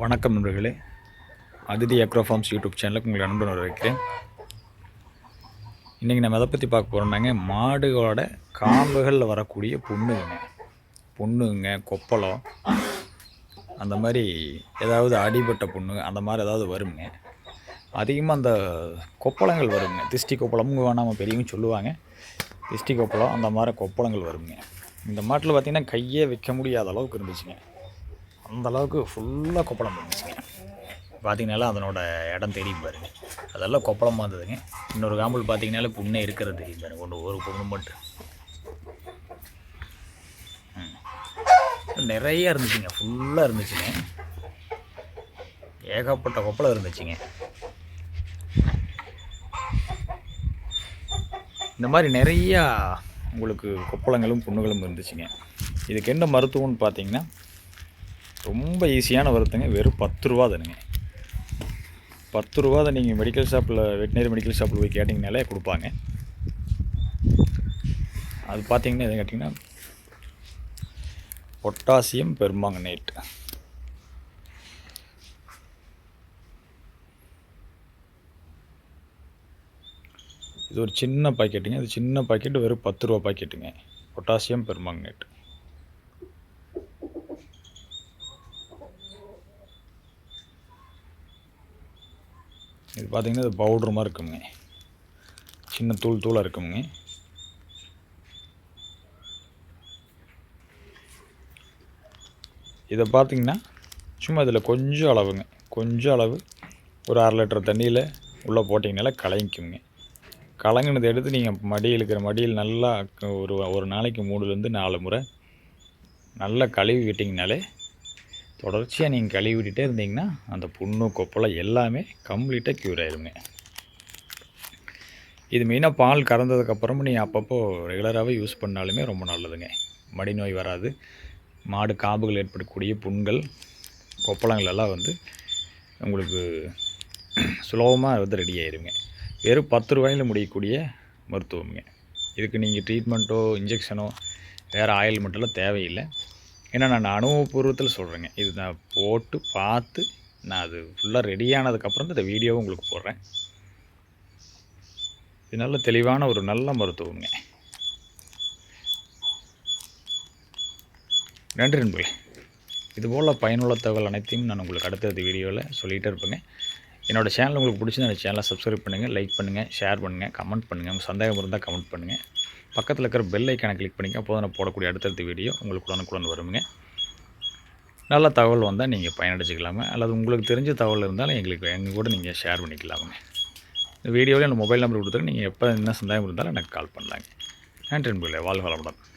வணக்கம் நண்பர்களே. அதிதி அக்ரோஃபார்ம்ஸ் யூடியூப் சேனலுக்கு உங்களை அன்பு வரவேற்கிறேன். இன்றைக்கி நம்ம எதை பற்றி பார்க்க போகிறோம்னாங்க மாடுகளோட காம்புகளில் வரக்கூடிய புண்ணுங்க. புண்ணுங்க கொப்பளம் அந்த மாதிரி ஏதாவது அடிபட்ட புண்ணு அந்த மாதிரி ஏதாவது வருங்க. அதிகமாக அந்த கொப்பளங்கள் வருங்க. திஷ்டி கொப்பளமும் வேணாமல் பெரியவங்க சொல்லுவாங்க. திஷ்டி கொப்பளம் அந்த மாதிரி கொப்பளங்கள் வருங்க. இந்த மாட்டில் பார்த்திங்கன்னா கையே வைக்க முடியாத அளவுக்கு இருந்துச்சுங்க. அந்த அளவுக்கு ஃபுல்லாக கொப்பளம் இருந்துச்சுங்க. பார்த்தீங்கனால அதனோட இடம் தெரியும் பாருங்க. அதெல்லாம் கொப்பளமாக இருந்ததுங்க. இன்னொரு காம்பல் பார்த்தீங்கனால புண்ணே இருக்கிறது தெரியும் பாருங்க. ஒன்று ஒரு பொண்ணு மட்டும். நிறைய இருந்துச்சுங்க. ஃபுல்லாக இருந்துச்சுங்க. ஏகப்பட்ட கொப்பளம் இருந்துச்சுங்க. இந்த மாதிரி நிறையா உங்களுக்கு கொப்பளங்களும் புண்ணுகளும் இருந்துச்சுங்க. இதுக்கு என்ன மருத்துவம்னு பார்த்தீங்கன்னா ரொம்ப ஈஸியான மருத்துவங்க வெறும் பத்து ரூபா தானுங்க. பத்து ரூபா தான் நீங்கள் மெடிக்கல் ஷாப்பில் வெட்டினரி மெடிக்கல் ஷாப்பில் போய் கேட்டிங்கனாலே கொடுப்பாங்க. அது பார்த்தீங்கன்னா எது கேட்டிங்கன்னா பொட்டாசியம் பெர்மாங்கனேட் இது ஒரு சின்ன பாக்கெட்டுங்க. இது சின்ன பாக்கெட்டு வெறும் பத்து ரூபா பாக்கெட்டுங்க. பொட்டாசியம் பெர்மாங்கனேட் இது பார்த்தீங்கன்னா இது பவுடர் மாதிரி இருக்குங்க சின்ன தூள் தூளாக இருக்குங்க இதை பார்த்தீங்கன்னா சும்மா இதில் கொஞ்சம் அளவுங்க. கொஞ்சம் அளவு ஒரு அரை லிட்டர் தண்ணியில் உள்ளே போட்டிங்கனால கலங்கிக்குங்க. கலங்கினதை எடுத்து நீங்கள் மடியில் இருக்கிற மடியில் நல்லா ஒரு ஒரு நாளைக்கு மூணுலேருந்து நாலு முறை நல்லா கழுவி விட்டிங்கனாலே தொடர்ச்சியாக நீங்கள் கழுவி விட்டுட்டே இருந்தீங்கன்னா அந்த புண்ணு கொப்பளம் எல்லாமே கம்ப்ளீட்டாக க்யூர் ஆயிருங்க இது மெயினாக பால் கறந்ததுக்கப்புறமும் நீங்கள் அப்பப்போ ரெகுலராகவே யூஸ் பண்ணாலுமே ரொம்ப நல்லதுங்க. மடி நோய் வராது. மாடு காம்புகள் ஏற்படக்கூடிய புண்கள் கொப்பளங்கள் எல்லாம் வந்து உங்களுக்கு சுலபமாக வந்து ரெடி ஆயிருங்க வெறும் பத்து ரூபாயில் முடியக்கூடிய மருத்துவம்ங்க. இதுக்கு நீங்கள் ட்ரீட்மெண்ட்டோ இன்ஜெக்ஷனோ வேறு ஆயில் மட்டும்லாம் தேவையில்லை. ஏன்னா நான் அனுபவபூர்வத்தில் சொல்கிறேங்க இது நான் போட்டு பார்த்து நான் அது ஃபுல்லாக ரெடியானதுக்கப்புறம் இந்த வீடியோவும் உங்களுக்கு போடுறேன். இது நல்ல தெளிவான ஒரு நல்ல மருத்துவங்க. நன்றி நண்பர்களே. இதுபோல் பயனுள்ள தகவல் அனைத்தையும் நான் உங்களுக்கு அடுத்தடுத்த வீடியோவில் சொல்லிகிட்டே இருப்பேங்க. என்னோட சேனல் உங்களுக்கு பிடிச்சிருந்தா அந்த சேனலை சப்ஸ்கிரைப் பண்ணுங்கள் லைக் பண்ணுங்கள் ஷேர் பண்ணுங்கள் கமெண்ட் பண்ணுங்கள் உங்கள் சந்தேகம் இருந்தால் கமெண்ட் பண்ணுங்கள் பக்கத்தில் இருக்கிற பெல் ஐக்கானை கிளிக் பண்ணிங்க அப்போ நான் போடக்கூடிய அடுத்தடுத்த வீடியோ உங்களுக்கு உடனுக்குடன் வருங்க நல்ல தகவல் வந்தால் நீங்கள் பயனடைச்சிக்கலாமே அல்லது உங்களுக்கு தெரிஞ்ச தகவல் இருந்தாலும் எங்களுக்கு எங்கள் கூட நீங்கள் ஷேர் பண்ணிக்கலாமுங்க. இந்த வீடியோவில் என்னோட மொபைல் நம்பர் கொடுத்துட்டு நீங்கள் எப்போ என்ன சந்தேகம் இருந்தாலும் எனக்கு கால் பண்ணலாங்க. நன்றி நண்பர்களே. வாழ்க